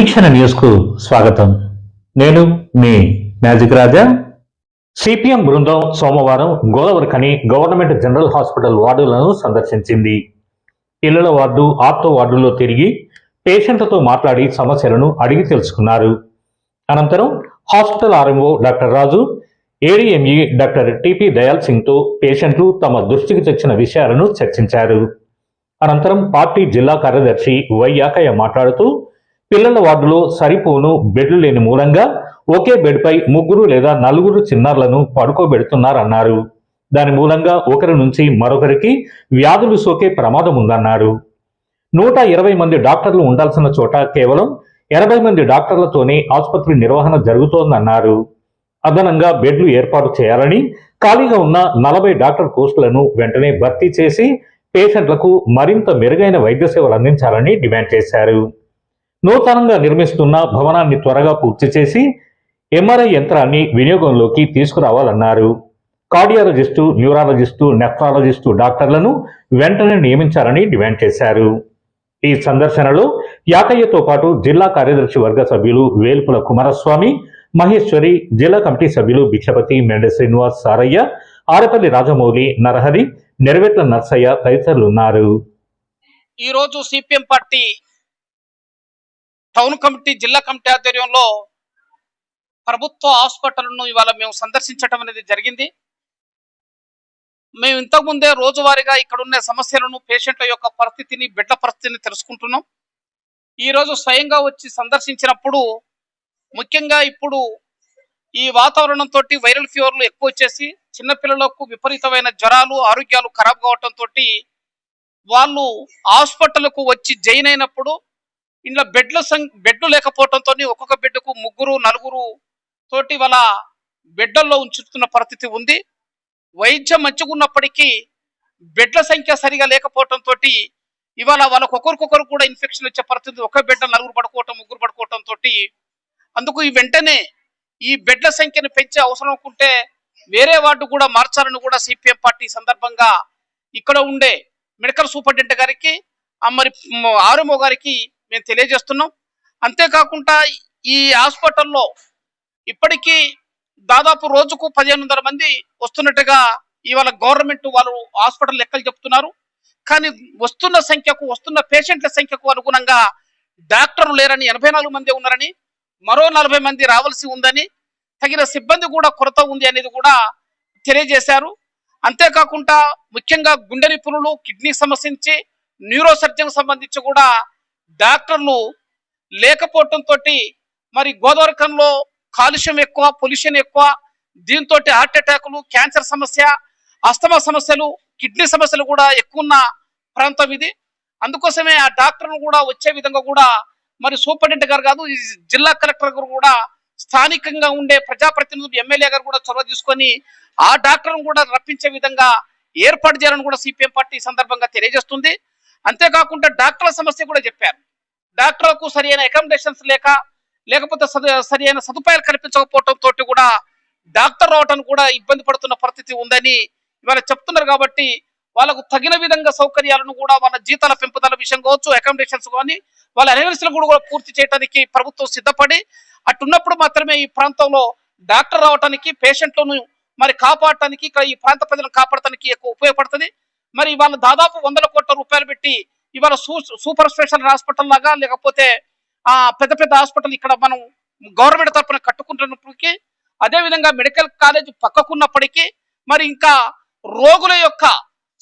నిరీక్షణ న్యూస్కు స్వాగతం. నేను మీ మ్యాజిక్ రాజా. సిపిఎం బృందం సోమవారం గోదావరిఖని గవర్నమెంట్ జనరల్ హాస్పిటల్ వార్డులను సందర్శించింది. పిల్లల వార్డు ఆర్తో వార్డులో తిరిగి పేషెంట్లతో మాట్లాడి సమస్యలను అడిగి తెలుసుకున్నారు. అనంతరం hospital RMO doctor Raju ADME doctor TP Dayal సింగ్తో పేషెంట్లు తమ దృష్టికి తెచ్చిన విషయాలను చర్చించారు. అనంతరం పార్టీ జిల్లా కార్యదర్శి వై యాకయ్య మాట్లాడుతూ పిల్లల వార్డులో సరిపోను బెడ్లు లేని మూలంగా ఒకే బెడ్పై ముగ్గురు లేదా నలుగురు చిన్నారులను పడుకోబెడుతున్నారన్నారు. దాని మూలంగా ఒకరి నుంచి మరొకరికి వ్యాధులు సోకే ప్రమాదం ఉందన్నారు. నూట ఇరవై మంది డాక్టర్లు ఉండాల్సిన చోట కేవలం ఎనభై మంది డాక్టర్లతోనే ఆసుపత్రి నిర్వహణ జరుగుతోందన్నారు. అదనంగా బెడ్లు ఏర్పాటు చేయాలని ఖాళీగా ఉన్న నలభై డాక్టర్ పోస్టులను వెంటనే భర్తీ చేసి పేషెంట్లకు మరింత మెరుగైన వైద్య సేవలు అందించాలని డిమాండ్ చేశారు. నూతనంగా నిర్మిస్తున్న భవనాన్ని త్వరగా పూర్తి చేసి ఎంఆర్ఐ యంత్రాన్ని వినియోగంలోకి తీసుకురావాలన్నారు. కార్డియాలజిస్టు న్యూరాలజిస్టు నెఫ్రాలజిస్టు డాక్టర్లను వెంటనే నియమించాలని డిమాండ్ చేశారు. ఈ సందర్శనలో యాకయ్యతో పాటు జిల్లా కార్యదర్శి వర్గ సభ్యులు వేల్పుల కుమారస్వామి మహేశ్వరి జిల్లా కమిటీ సభ్యులు భిక్షపతి మెండె శ్రీనివాస్ సారయ్య ఆరపల్లి రాజమౌళి నరహరి నెరవేట్ల నర్సయ్య తదితరులు ఉన్నారు ఈరోజు సిపిఎం పార్టీ టౌన్ కమిటీ జిల్లా కమిటీ ఆధ్వర్యంలో ప్రభుత్వ హాస్పిటల్ను ఇవాళ మేము సందర్శించడం అనేది జరిగింది. మేము ఇంతకుముందే రోజువారీగా ఇక్కడ ఉన్న సమస్యలను పేషెంట్ల యొక్క పరిస్థితిని బిడ్డ పరిస్థితిని తెలుసుకుంటున్నాం. ఈరోజు స్వయంగా వచ్చి సందర్శించినప్పుడు ముఖ్యంగా ఇప్పుడు ఈ వాతావరణంతో వైరల్ ఫీవర్లు ఎక్కువ వచ్చేసి చిన్నపిల్లలకు విపరీతమైన జ్వరాలు ఆరోగ్యాలు ఖరాబ్ కావటంతో వాళ్ళు హాస్పిటల్కు వచ్చి జైన్ అయినప్పుడు ఇంట్లో బెడ్ల సం బెడ్లు లేకపోవడంతో ఒక్కొక్క బెడ్కు ముగ్గురు నలుగురు తోటి వాళ్ళ బెడ్డల్లో ఉంచుతున్న పరిస్థితి ఉంది. వైద్యం మంచిగున్నప్పటికీ బెడ్ల సంఖ్య సరిగా లేకపోవడంతో ఇవాళ వాళ్ళకు ఒకరికొకరు కూడా ఇన్ఫెక్షన్ వచ్చే పరిస్థితి ఒక బిడ్డ నలుగురు పడుకోవటం ముగ్గురు పడుకోవటం తోటి అందుకు ఈ వెంటనే ఈ బెడ్ల సంఖ్యను పెంచే అవసరం అనుకుంటే వేరే వార్డు కూడా మార్చాలని కూడా సిపిఎం పార్టీ సందర్భంగా ఇక్కడ ఉండే మెడికల్ సూపరింటెండెంట్ గారికి మరి ఆరుమో గారికి మేము తెలియజేస్తున్నాం. అంతేకాకుండా ఈ హాస్పిటల్లో ఇప్పటికీ దాదాపు రోజుకు పదిహేను వందల మంది వస్తున్నట్టుగా ఇవాళ గవర్నమెంట్ వాళ్ళు హాస్పిటల్ లెక్కలు చెప్తున్నారు. కానీ వస్తున్న సంఖ్యకు వస్తున్న పేషెంట్ల సంఖ్యకు అనుగుణంగా డాక్టర్లు లేరని ఎనభై నాలుగు మంది ఉన్నారని మరో నలభై మంది రావాల్సి ఉందని తగిన సిబ్బంది కూడా కొరత ఉంది అనేది కూడా తెలియజేశారు. అంతేకాకుండా ముఖ్యంగా గుండె నిపుణులు కిడ్నీ సమస్యించి నుంచి సర్జన్ సంబంధించి కూడా డాక్టర్లు లేకపోవటంతో మరి గోదావరికంలో కాలుష్యం ఎక్కువ పొల్యూషన్ ఎక్కువ దీంతో హార్ట్ అటాకులు క్యాన్సర్ సమస్య అస్తమా సమస్యలు కిడ్నీ సమస్యలు కూడా ఎక్కువ ఉన్న ప్రాంతం ఇది. అందుకోసమే ఆ డాక్టర్లు కూడా వచ్చే విధంగా కూడా మరి సూపరింటెండెంట్ గారు కాదు ఈ జిల్లా కలెక్టర్ గారు కూడా స్థానికంగా ఉండే ప్రజాప్రతినిధులు ఎమ్మెల్యే గారు కూడా చొరవ తీసుకొని ఆ డాక్టర్ను కూడా రప్పించే విధంగా ఏర్పాటు చేయాలని కూడా సిపిఎం పార్టీ సందర్భంగా తెలియజేస్తుంది. అంతేకాకుండా డాక్టర్ల సమస్య కూడా చెప్పారు. డాక్టర్లకు సరైన అకామిడేషన్స్ లేక లేకపోతే సదు- సరైన సదుపాయాలు కల్పించకపోవటం తోటి కూడా డాక్టర్ రావటం కూడా ఇబ్బంది పడుతున్న పరిస్థితి ఉందని ఇవాళ చెప్తున్నారు కాబట్టి వాళ్ళకు తగిన విధంగా సౌకర్యాలను కూడా వాళ్ళ జీతాల పెంపుదల విషయం కావచ్చు అకామిడేషన్స్ కానీ వాళ్ళ అలవెన్స్లు కూడా కూడా పూర్తి చేయడానికి ప్రభుత్వం సిద్ధపడి అట్టున్నప్పుడు మాత్రమే ఈ ప్రాంతంలో డాక్టర్ రావటానికి పేషెంట్లను మరి కాపాడటానికి ఇక్కడ ఈ ప్రాంత ప్రజలను కాపాడటానికి ఎక్కువ ఉపయోగపడుతుంది. మరి ఇవాళ దాదాపు వందల కోట్ల రూపాయలు పెట్టి ఇవాళ సూ- సూపర్ స్పెషల్ హాస్పిటల్ లాగా లేకపోతే ఆ పెద్ద పెద్ద హాస్పిటల్ ఇక్కడ మనం గవర్నమెంట్ తరఫున కట్టుకుంటున్నప్పటికీ అదే విధంగా మెడికల్ కాలేజ్ పక్కకున్నప్పటికీ మరి ఇంకా రోగుల యొక్క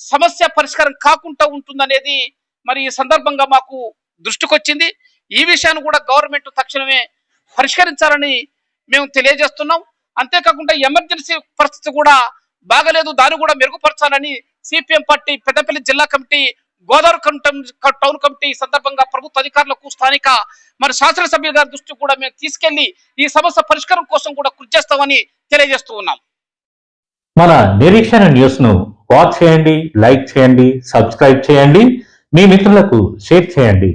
సమస్య పరిష్కారం కాకుండా ఉంటుందనేది మరి ఈ సందర్భంగా మాకు దృష్టికొచ్చింది. ఈ విషయాన్ని కూడా గవర్నమెంట్ తక్షణమే పరిష్కరించాలని మేము తెలియజేస్తున్నాం. అంతేకాకుండా ఎమర్జెన్సీ పరిస్థితి కూడా బాగలేదు దాన్ని కూడా మెరుగుపరచాలని సిపిఎం పార్టీ పెద్దపల్లి జిల్లా కమిటీ గోదావరి టౌన్ కమిటీ సందర్భంగా ప్రభుత్వ అధికారులకు స్థానిక మన శాసనసభ్యుల గారి దృష్టి కూడా మేము తీసుకెళ్ళి ఈ సమస్య పరిష్కారం కోసం కూడా కృషి చేస్తామని తెలియజేస్తూ ఉన్నాం. మన నిరీక్షణ న్యూస్ను వాచ్ చేయండి లైక్ చేయండి సబ్స్క్రైబ్ చేయండి. మీ మిత్రులకు షేర్ చేయండి.